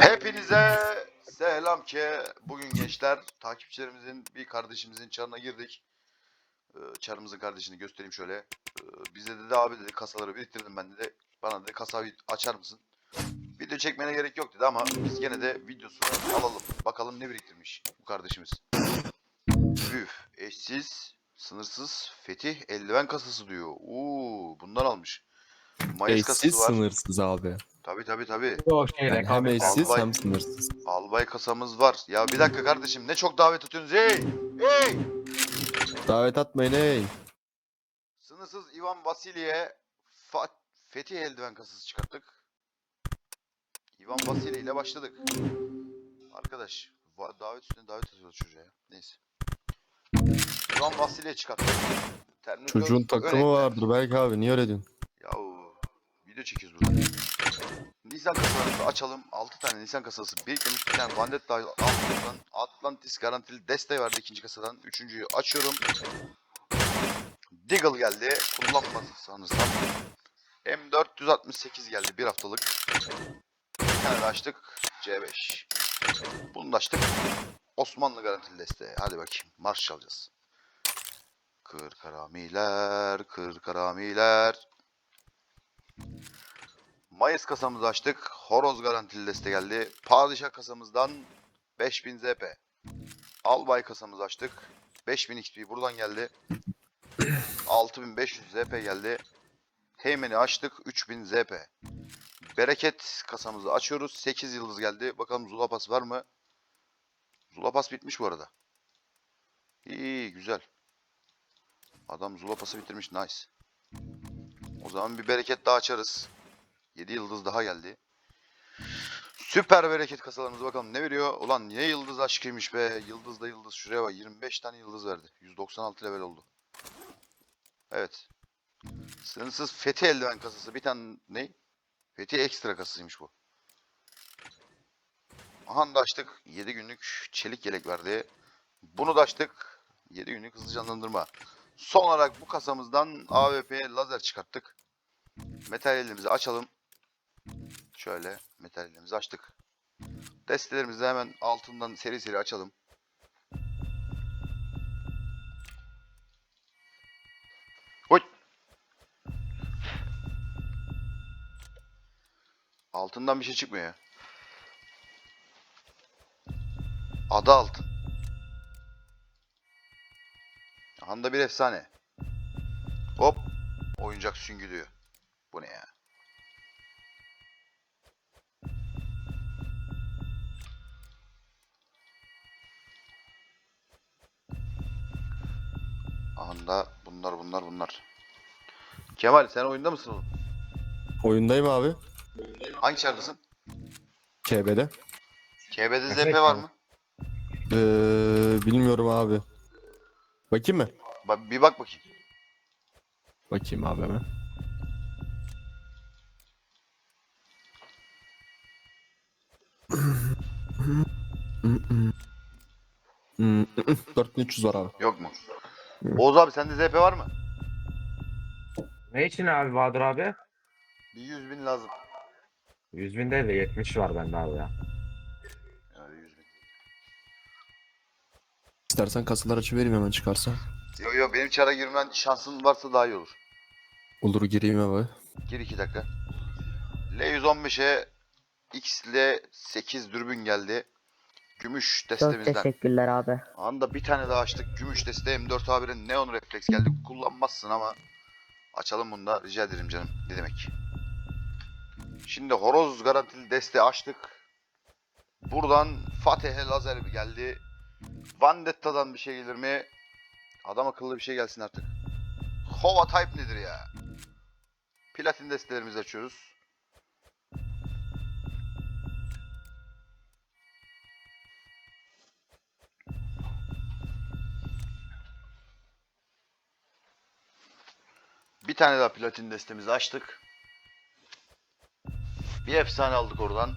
Hepinize selam ki bugün gençler takipçilerimizin bir kardeşimizin çarına girdik. Ee, Çarımızın kardeşini göstereyim şöyle. Ee, Bize dedi abi dedi kasaları biriktirdim ben dedi. Bana dedi kasayı açar mısın? Video çekmene gerek yok dedi ama biz gene de videosunu alalım. Bakalım ne biriktirmiş bu kardeşimiz. Üf, eşsiz, sınırsız, fetih, eldiven kasası diyor. Oo, bundan almış. Mayıs Eşsiz kasası var. sınırsız abi. Tabi tabi tabi. O şey Yani hem eşsiz Albay- hem sınırsız. Albay kasamız var. Ya bir dakika kardeşim ne çok davet atıyorsunuz hey! Hey! Davet atmayın ey. Sınırsız Ivan Vasili'ye Fa- Fetih eldiven kasası çıkarttık. Ivan Vasili ile başladık. Arkadaş va- davet üstüne davet atıyorlar çocuğa ya. Neyse. Ivan Vasili'ye çıkarttık. Terminatör Çocuğun takımı örnekler. vardır belki abi niye öyle diyorsun? Yahu video çekiyoruz burada. Nisan kasalarımızı açalım. 6 tane Nisan kasası biriktirmiş. Bir tane Vandetta altından Atlantis garantili desteği vardı ikinci kasadan. Üçüncüyü açıyorum. Deagle geldi. Kullanmadı sanırsam. M468 geldi bir haftalık. Bir tane de açtık. C5. Bunu da açtık. Osmanlı garantili desteği. Hadi bakayım. Marş çalacağız. Kır karamiler, kır karamiler. Mayıs kasamızı açtık. Horoz garantili deste geldi. Padişah kasamızdan 5000 ZP. Albay kasamızı açtık. 5000 XP buradan geldi. 6500 ZP geldi. Teğmeni açtık. 3000 ZP. Bereket kasamızı açıyoruz. 8 yıldız geldi. Bakalım Zulapas var mı? Zulapas bitmiş bu arada. İyi, iyi güzel. Adam Zulapas'ı bitirmiş. Nice. O zaman bir bereket daha açarız. 7 yıldız daha geldi. Süper bereket kasalarımıza bakalım ne veriyor? Ulan niye yıldız aşkıymış be? Yıldız da yıldız. Şuraya bak 25 tane yıldız verdi. 196 level oldu. Evet. Sınırsız fethi eldiven kasası. Bir tane ne? Fethi ekstra kasasıymış bu. Aha da açtık. 7 günlük çelik yelek verdi. Bunu da açtık. 7 günlük hızlı canlandırma. Son olarak bu kasamızdan AWP lazer çıkarttık. Materyalimizi açalım. Şöyle materyalimizi açtık. Destelerimizi hemen altından seri seri açalım. Oy! Altından bir şey çıkmıyor. Ada altın. Anda bir efsane. Hop. Oyuncak süngü diyor. Bu ne ya? Anda bunlar bunlar bunlar. Kemal sen oyunda mısın oğlum? Oyundayım abi. Hangi çardasın? KB'de. KB'de ZP var mı? Ee, bilmiyorum abi. Bakayım mı? Bak bir bak bakayım. Bakayım abi hemen. Hmm, 4300 var abi. Yok mu? Oğuz abi sende ZP var mı? Ne için abi Bahadır abi? Bir 100 bin lazım. 100 bin değil de 70 var bende abi ya. Yani 100 bin. İstersen kasalar açıvereyim hemen çıkarsa. Yo yo benim çara girmen şansın varsa daha iyi olur. Olur gireyim abi. Gir 2 dakika. L115'e XL 8 dürbün geldi. Gümüş Çok destemizden. teşekkürler abi. Anda bir tane daha açtık. Gümüş deste M4A1'in Neon Reflex geldi. Kullanmazsın ama açalım bunu da rica ederim canım. Ne demek. Şimdi horoz garantili deste açtık. Buradan Fatih'e lazer geldi. Vandetta'dan bir şey gelir mi? Adam akıllı bir şey gelsin artık. Hova Type nedir ya? Platin destelerimizi açıyoruz. Bir tane daha platin destemizi açtık. Bir efsane aldık oradan.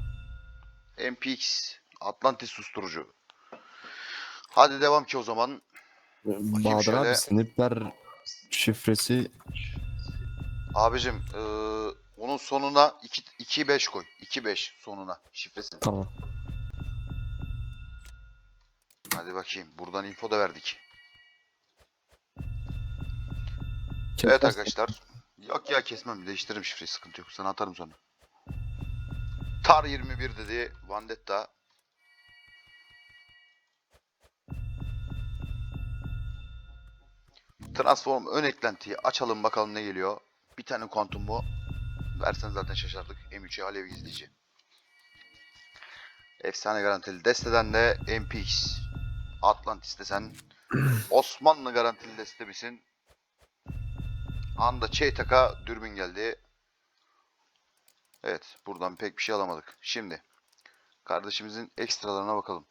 MPX Atlantis susturucu. Hadi devam ki o zaman. Bahadır şöyle. abi snipler şifresi Abicim eee Onun sonuna 2 2 5 koy. 2 5 sonuna şifresini. Tamam. Hadi bakayım. Buradan info da verdik. Evet arkadaşlar. Yok ya kesmem. Değiştiririm şifreyi. Sıkıntı yok. Sana atarım sonra. Tar 21 dedi. Vandetta. Transform ön eklentiyi açalım bakalım ne geliyor. Bir tane kuantum bu. Versen zaten şaşardık. M3'e alev gizleyici. Efsane garantili desteden de MPX. Atlantis desen. Osmanlı garantili deste misin? Anda Çeytak'a dürbün geldi. Evet, buradan pek bir şey alamadık. Şimdi kardeşimizin ekstralarına bakalım.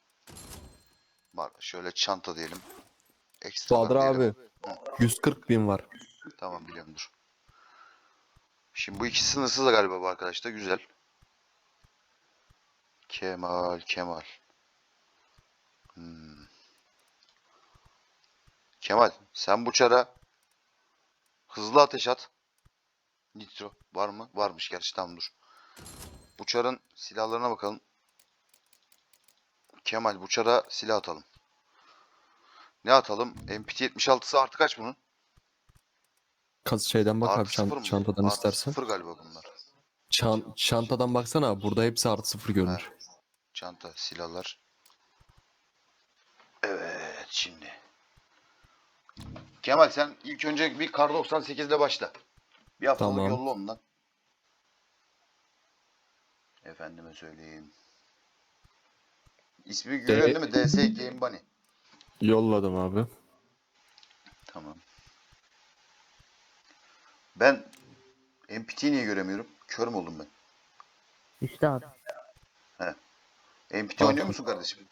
Var, şöyle çanta diyelim. Ekstralar Bahadır abi. 140 bin var. Tamam biliyorum dur. Şimdi bu ikisi sınırsız da galiba bu arkadaşlar. Güzel. Kemal, Kemal. Hmm. Kemal, sen bu çara hızlı ateş at. Nitro var mı? Varmış gerçi tamam dur. Bu çarın silahlarına bakalım. Kemal bu çara silah atalım. Ne atalım? MPT 76'sı artı kaç bunun? Kas şeyden bak abi Artı çan- sıfır mı? çantadan Artı istersen. Sıfır galiba bunlar. Çan- çantadan baksana burada hepsi artı sıfır görünür. Çanta, silahlar. Evet şimdi. Kemal sen ilk önce bir kar 98'de başla. Bir haftalık Tamam. yolla ondan. Efendime söyleyeyim. İsmi görüyorsun değil mi? DS Game Bunny. Yolladım abi. Tamam. Ben MPT'yi niye göremiyorum? Kör mü oldum ben? İşte abi. MPT oynuyor musun kardeşim?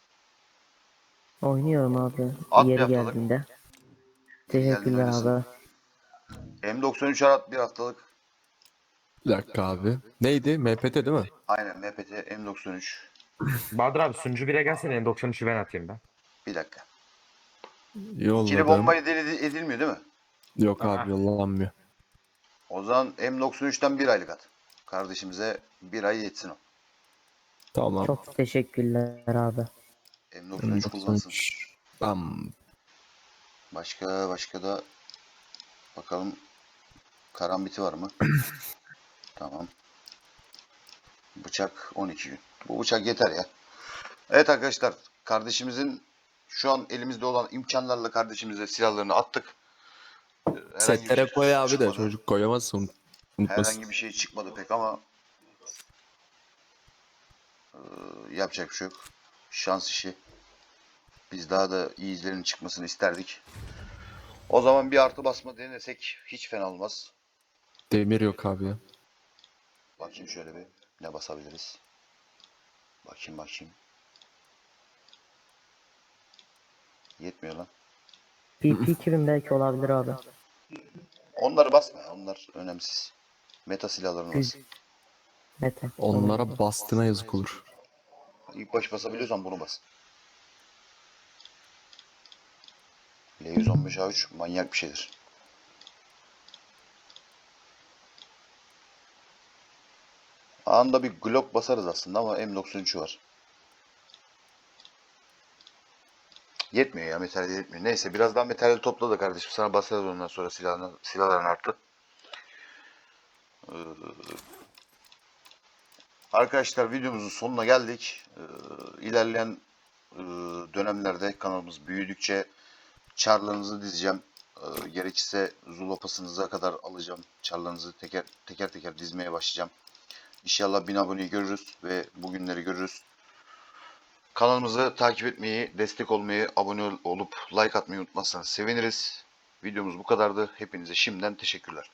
Oynuyorum abi. At bir Yeri haftalık. geldiğinde. Teşekkürler abi. M93 Arat bir haftalık. Bir dakika abi. Neydi? MPT değil mi? Aynen MPT M93. Bahadır abi sunucu bile gelsene N93'ü ben atayım ben. Bir dakika. Yolladım. İkili bombayı deli edilmiyor değil mi? Yok Aha. abi yollanmıyor. O zaman M93'ten bir aylık at. Kardeşimize bir ay yetsin o. Tamam. Çok teşekkürler abi. M93 kullansın. 93. Bam. Başka başka da bakalım karambiti var mı? tamam. Bıçak 12 gün. Bu bıçak yeter ya. Evet arkadaşlar kardeşimizin şu an elimizde olan imkanlarla kardeşimize silahlarını attık. Ee, herhangi Setlere şey koy abi de çıkmadı. çocuk koyamazsın. Unutmasın. Herhangi bir şey çıkmadı pek ama eee, yapacak bir şey yok. Şans işi. Biz daha da iyi izlerin çıkmasını isterdik. O zaman bir artı basma denesek hiç fena olmaz. Demir yok abi ya. Bakayım şöyle bir ne basabiliriz. Bakayım bakayım. Yetmiyor lan. PP 2000 belki olabilir abi. Onları basma. ya, Onlar önemsiz. Meta silahlarını bas. Mete. Onlara bastığına yazık olur. İlk baş basabiliyorsan bunu bas. L115A3 manyak bir şeydir. Anında bir Glock basarız aslında ama M93'ü var. Yetmiyor ya materyal yetmiyor. Neyse biraz daha materyal topla da kardeşim sana basarız ondan sonra silahını, silahların arttı. Ee, Arkadaşlar videomuzun sonuna geldik. Ee, ilerleyen e, dönemlerde kanalımız büyüdükçe çarlarınızı dizeceğim. Ee, gerekirse Zula pasınıza kadar alacağım. Çarlarınızı teker teker teker dizmeye başlayacağım. İnşallah 1000 aboneyi görürüz ve bugünleri görürüz. Kanalımızı takip etmeyi, destek olmayı, abone ol- olup like atmayı unutmazsanız seviniriz. Videomuz bu kadardı. Hepinize şimdiden teşekkürler.